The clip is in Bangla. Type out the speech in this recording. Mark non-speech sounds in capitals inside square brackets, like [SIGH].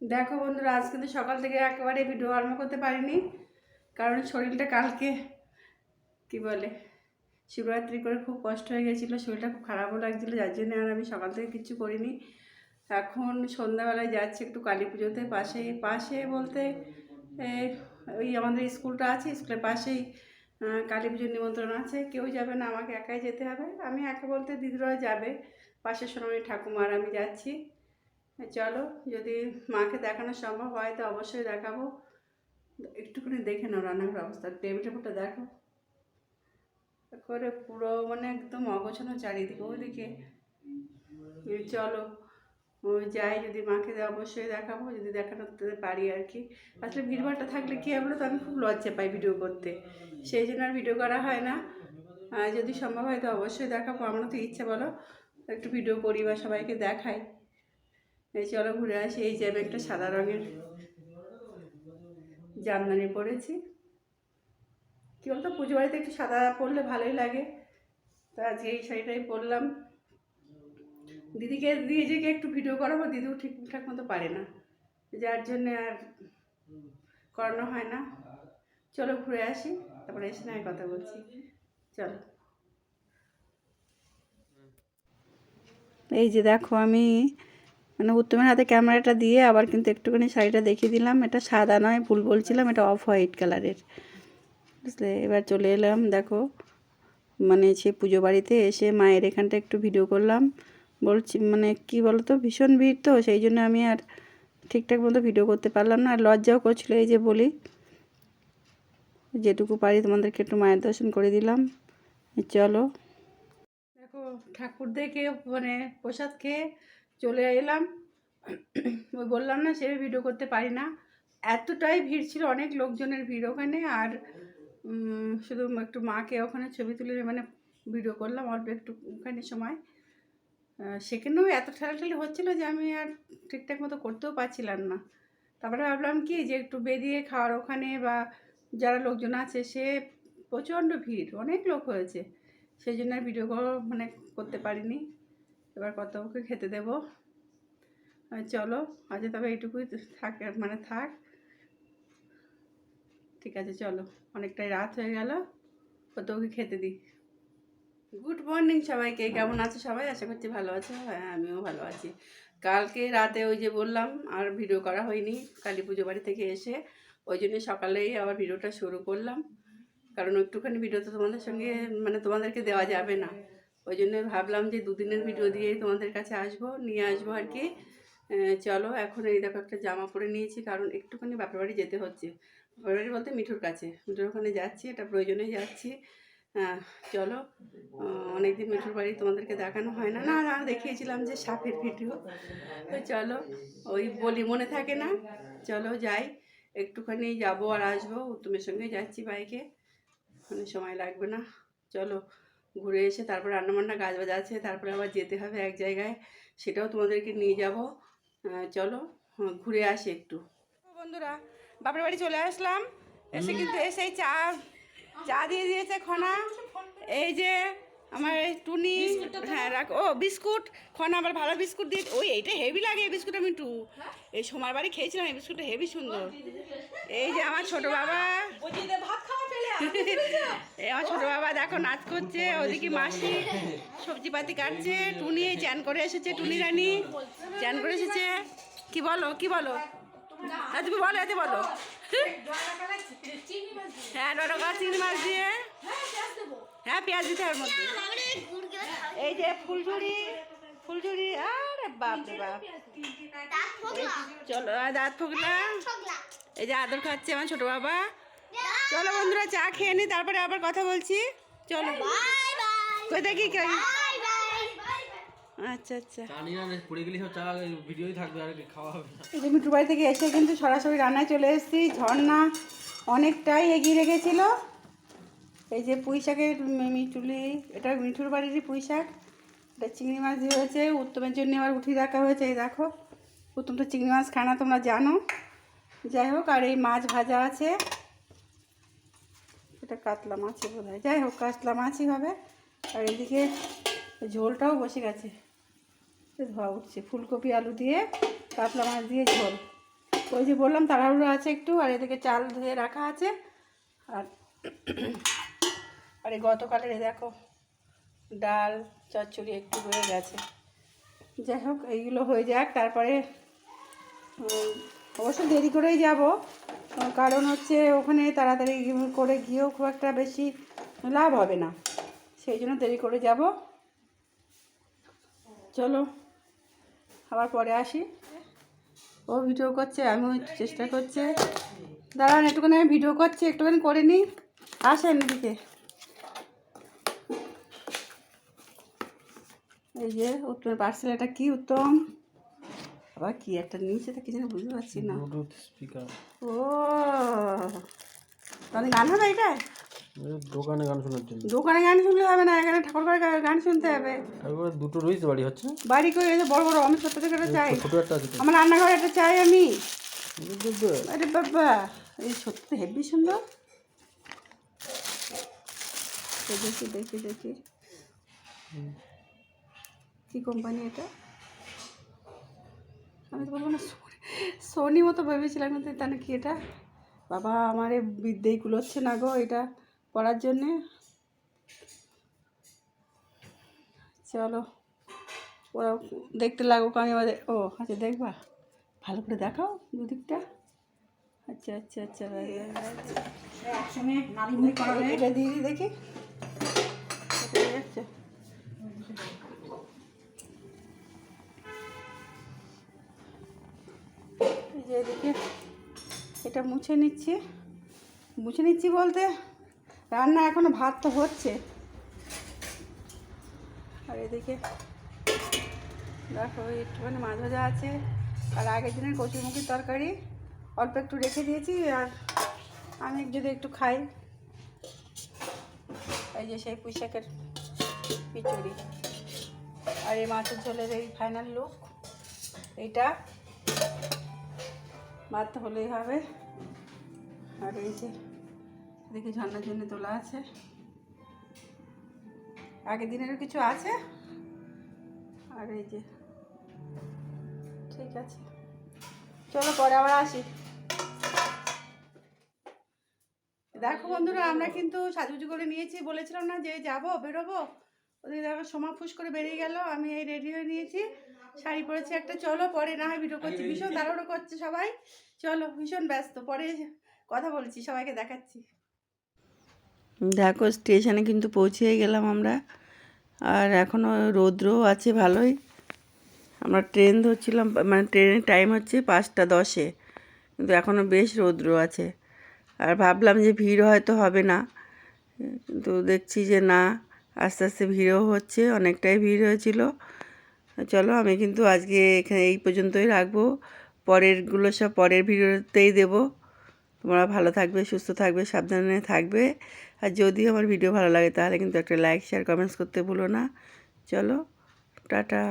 দেখো বন্ধুরা, আজ কিন্তু সকাল থেকে একেবারে ভিডিও আরম্ভ করতে পারিনি, কারণ শরীরটা কালকে, কি বলে, শিবরাত্রি করে খুব কষ্ট হয়ে গেছিল, শরীরটা খুব খারাপও লাগছিল, যার জন্য আর আমি সকাল থেকে কিচ্ছু করিনি। এখন সন্ধ্যাবেলায় যাচ্ছি একটু কালী পুজোতে পাশে পাশে বলতে ওই আমাদের স্কুলটা আছে, স্কুলের পাশেই কালী পুজোর নিমন্ত্রণ আছে, কেউ যাবে না, আমাকে একাই যেতে হবে। আমি একা বলতে দিদিরা যাবে, পাশের সোনামণি ঠাকুমার, আমি যাচ্ছি। চলো, যদি মাকে দেখানো সম্ভব হয় তো অবশ্যই দেখাবো। একটুখানি দেখে নাও রান্নাঘর অবস্থা, টেবিল টেবিলটা দেখো। করে পুরো মানে একদম অগোছানো চারিদিকে, ওইদিকে। চলো যাই, যদি মাকে অবশ্যই দেখাবো, যদি দেখাতে পারি আর কি। আসলে ভিড়ভাড়টা থাকলে কী হবে তো আমি খুব লজ্জা পাই ভিডিও করতে। সেই জন্য আর ভিডিও করা হয় না। আর যদি সম্ভব হয় তো অবশ্যই দেখাবো, আমারও তো ইচ্ছা বলো। একটু ভিডিও করি বা সবাইকে দেখাই। চলো ঘুরে আসি, এই যে একটা সাদা রঙের জামদানি পরেছি। কী বলতো, পুজো বাড়িতে একটু সাদা পরলে ভালোই লাগে। তো আজকে এই শাড়িটাই পরলাম। দিদিকে দিয়েছে কি একটু ভিডিও করাবো, দিদিও ঠিকঠাক মতো পারে না। যার জন্যে আর করানো হয় না। চলো ঘুরে আসি, তারপরে এসে না কথা বলছি। চলো। এই যে দেখো আমি মানে উত্তমের হাতে ক্যামেরাটা দিয়ে আবার কিন্তু একটুখানি শাড়িটা দেখিয়ে দিলাম। এটা সাদা নয়, ভুল বলছিলাম, এটা অফ হোয়াইট কালারের বুঝলে? এবার চলে এলাম, দেখো। মানে সে পুজো বাড়িতে এসে মায়ের এখানটা একটু ভিডিও করলাম। বলছি মানে কি বলতো, ভীষণ ভিড় তো, সেই জন্য আমি আর ঠিকঠাক মতো ভিডিও করতে পারলাম না। আর লজ্জাও করছিল এই যে বলি, যেটুকু পারি তোমাদেরকে একটু মায়ের দর্শন করে দিলাম। চলো। দেখো ঠাকুর দেখে মানে প্রসাদ খেয়ে চলে এলাম। ওই বললাম না সে ভিডিও করতে পারি না। এতটাই ভিড় ছিল, অনেক লোকজনের ভিড় ওখানে আর শুধু একটু মাকে ওখানে ছবি তুলে মানে ভিডিও করলাম অল্প একটু ওখানে সময় সেখানেও এত ঠেলাঠেলি হচ্ছিল যে আমি আর ঠিকঠাক মতো করতেও পারছিলাম না। তারপরে ভাবলাম কি যে একটু বেরিয়ে খাওয়ার ওখানে বা যারা লোকজন আছে সে প্রচণ্ড ভিড়, অনেক লোক হয়েছে। সেই জন্য আর ভিডিও মানে করতে পারিনি। এবার কতকে খেতে দেবো। চলো আজ তবে এইটুকুই থাক মানে থাক। ঠিক আছে, চলো। অনেকটাই রাত হয়ে গেল কতকে খেতে দিই। গুড মর্নিং সবাইকে, কেমন আছে সবাই? আশা করছি ভালো আছো। হ্যাঁ আমিও ভালো আছি। কালকে রাতে ওই যে বললাম, আর ভিডিও করা হয়নি, কালী পুজো বাড়ি থেকে এসে। ওই জন্য সকালেই আবার ভিডিওটা শুরু করলাম। কারণ একটুখানি ভিডিও তো তোমাদের সঙ্গে মানে তোমাদেরকে দেওয়া যাবে না। ওই জন্য ভাবলাম যে দুদিনের ভিডিও দিয়েই তোমাদের কাছে আসব নিয়ে আসব আর কি চলো এখন এই দেখো একটা জামা পরে নিয়েছি কারণ একটুখানি বাপের বাড়ি যেতে হচ্ছে। বাপের বাড়ি বলতে মিঠুর কাছে। মিঠুর ওখানে যাচ্ছি এটা প্রয়োজনে যাচ্ছি। চলো অনেকদিন মিঠুর বাড়ি তোমাদেরকে দেখানো হয় না। না না দেখিয়েছিলাম যে সাপের ভিডিও তো চলো ওই বলি মনে থাকে না। চলো যাই একটুখানি যাব আর আসব। উত্তমের সঙ্গে যাচ্ছি বাইকে। মানে সময় লাগবে না। চলো ঘুরে এসে তারপর রান্নাবান্না গাছ বাজা আছে তারপরে আবার যেতে হবে এক জায়গায়। সেটাও তোমাদেরকে নিয়ে যাব। চলো হ্যাঁ, ঘুরে আসি একটু। বন্ধুরা বাপের বাড়ি চলে আসলাম। এসে কিন্তু এসে চা চা দিয়ে দিয়েছে খনা। এই যে আমার এই টুনি হ্যাঁ রাখ ও বিস্কুট খনা আবার ভালো বিস্কুট দিয়ে ওই এইটা হেভি লাগে এই বিস্কুট আমি টু এই সোমার বাড়ি খেয়েছিলাম এই বিস্কুটটা হেভি সুন্দর। এই যে আমার ছোট বাবা। [LAUGHS] এই আমার ছোট বাবা দেখো নাচ করছে ওদিকে মাসি সবজি পাতি কাটছে টুনি এই চ্যান করে এসেছে টুনি রানী। চ্যান করে এসেছে। কি বলো কি বলো? আর তুমি বলো এতে বলো। হ্যাঁ ডরকা চিংড়ি মাছ দিয়ে। হ্যাঁ পেঁয়াজ দিতে হবে মধ্যে। এই যে আরে বাপ রে বাপ। চলো দাঁত ফোকলা। এই যে আদর খাচ্ছে আমার ছোট বাবা। চলো বন্ধুরা চা খেয়ে নি তারপরে আবার কথা বলছি। চলো। দেখি কই আচ্ছা আচ্ছা। নিয়ে আনে পড়ে গেলে সব চা ভিডিওই থাকবে আর কি খাওয়া হবে না। এই যে মিঠুর বাড়ি থেকে এসে কিন্তু সরাসরি রান্নায় চলে এসেছি। ঝর্ণা অনেকটাই এগিয়ে রেখেছিল। এই যে পুঁই শাকের মি- মিঠুলি এটা মিঠুর বাড়িরই পুঁই শাক। এটা চিংড়ি মাছ দিয়ে হয়েছে উত্তমের জন্য আবার উঠিয়ে রাখা হয়েছে এই দেখো। উত্তম তো চিংড়ি মাছ খানা তোমরা জানো। যাই হোক আর এই মাছ ভাজা আছে। এটা কাতলা মাছই বোধ হয় যাই হোক কাতলা মাছই হবে। আর এদিকে ঝোলটাও বসে গেছে। ধোয়া উঠছে। ফুলকপি, আলু দিয়ে কাতলা মাছ দিয়ে ঝোল। ওই যে বললাম, তাড়াহুড়ো আছে একটু, আর এদিকে চাল ধুয়ে রাখা আছে। আর আরে গতকালের দেখো, ডাল, চচ্চড়ি একটু রয়ে গেছে। যাই হোক, এইগুলো হয়ে যাক, তারপরে অবশ্য দেরি করেই যাব, কারণ হচ্ছে ওখানে তাড়াতাড়ি করে গিয়েও খুব একটা বেশি লাভ হবে না। সেই জন্য দেরি করে যাব। চলো। আবার পরে আসি। ও ভিডিও করছে আমিও একটু চেষ্টা করছে। দাঁড়ান একটুখানি আমি ভিডিও করছি একটুখানি করে নিই। আসেন এদিকে। এই যে উত্তম পার্সেল এটা কি উত্তম? আবার কি একটা নিচে কি যেন বুঝতে পারছি না। ও তাহলে গান হবে এটা? দোকানে গান শোনার জন্য। দোকানে গান শুনলে হবে না এখানে ঠাকুর ঘরে গান শুনতে হবে। তারপরে দুটো রয়েছে বাড়ি হচ্ছে বাড়ি করে এই যে বড় বড় আমি ছোট থেকে একটা চাই। ছোট একটা আছে আমার রান্নাঘরে একটা চাই আমি। আরে বাবা এই সত্যি হেভি সুন্দর। এই দেখি দেখি দেখি। কি কোম্পানি এটা? আমি তো বলব না সোনি মতো ভেবেছিলাম কিন্তু তা নাকি এটা? বাবা আমার এ বিদ্যেই কুলোচ্ছে না গো এটা। পড়ার জন্যে? চলো ওরা দেখতে লাগুক আমি আমাদের ও আচ্ছা দেখবা? ভালো করে দেখাও দুদিকটা। আচ্ছা আচ্ছা আচ্ছা এটা দিয়ে দিই দেখি। যে এদিকে এটা মুছে নিচ্ছি। মুছে নিচ্ছি বলতে রান্না এখনও ভাত তো হচ্ছে। আর এদিকে দেখো, একটুখানি মাছ ভাজা আছে। আর আগের দিনের কচুরমুখির তরকারি অল্প একটু রেখে দিয়েছি, আর আমি যদি একটু খাই। এই যে সেই পুঁইশাকের খিচুড়ি। আর এই মাছের ঝোলের এই ফাইনাল লুক এইটা ভাত হলেই হবে। আর এই যে দেখি ঝর্নার জন্য তোলা আছে। আগের দিনেরও কিছু আছে? আর এই যে, ঠিক আছে। চলো পরে আবার আসি। দেখো বন্ধুরা, আমরা কিন্তু সাজুগুজু করে নিয়েছি। বলেছিলাম না যে যাব, বেরোবো। ওদের দেখো সময় ফুস করে বেরিয়ে গেল। আমি এই রেডি হয়ে নিয়েছি। শাড়ি পরেছি একটা। চলো পরে, না হয় ভিডিও করছি। ভীষণ তাড়াহুড়ো করছে সবাই। চলো, ভীষণ ব্যস্ত। পরে কথা বলছি, সবাইকে দেখাচ্ছি। দেখো স্টেশনে কিন্তু পৌঁছে গেলাম আমরা। আর এখনও রৌদ্রও আছে ভালোই। আমরা ট্রেন ধরছিলাম মানে ট্রেনের টাইম হচ্ছে পাঁচটা দশে। কিন্তু এখনও বেশ রৌদ্র আছে। আর ভাবলাম যে ভিড় হয়তো হবে না। কিন্তু দেখছি যে না, আস্তে আস্তে ভিড়ও হচ্ছে, অনেকটাই ভিড় হয়েছিল। চলো আমি কিন্তু আজকে এখানে এই পর্যন্তই রাখব। পরেরগুলো সব পরের ভিডিওতেই দেবো। তোমরা ভালো থাকবে, সুস্থ থাকবে, সাবধানে থাকবে। আর যদি আমার ভিডিও ভালো লাগে তাহলে কিন্তু একটা লাইক শেয়ার কমেন্টস করতে ভুলো না। চলো, টাটা।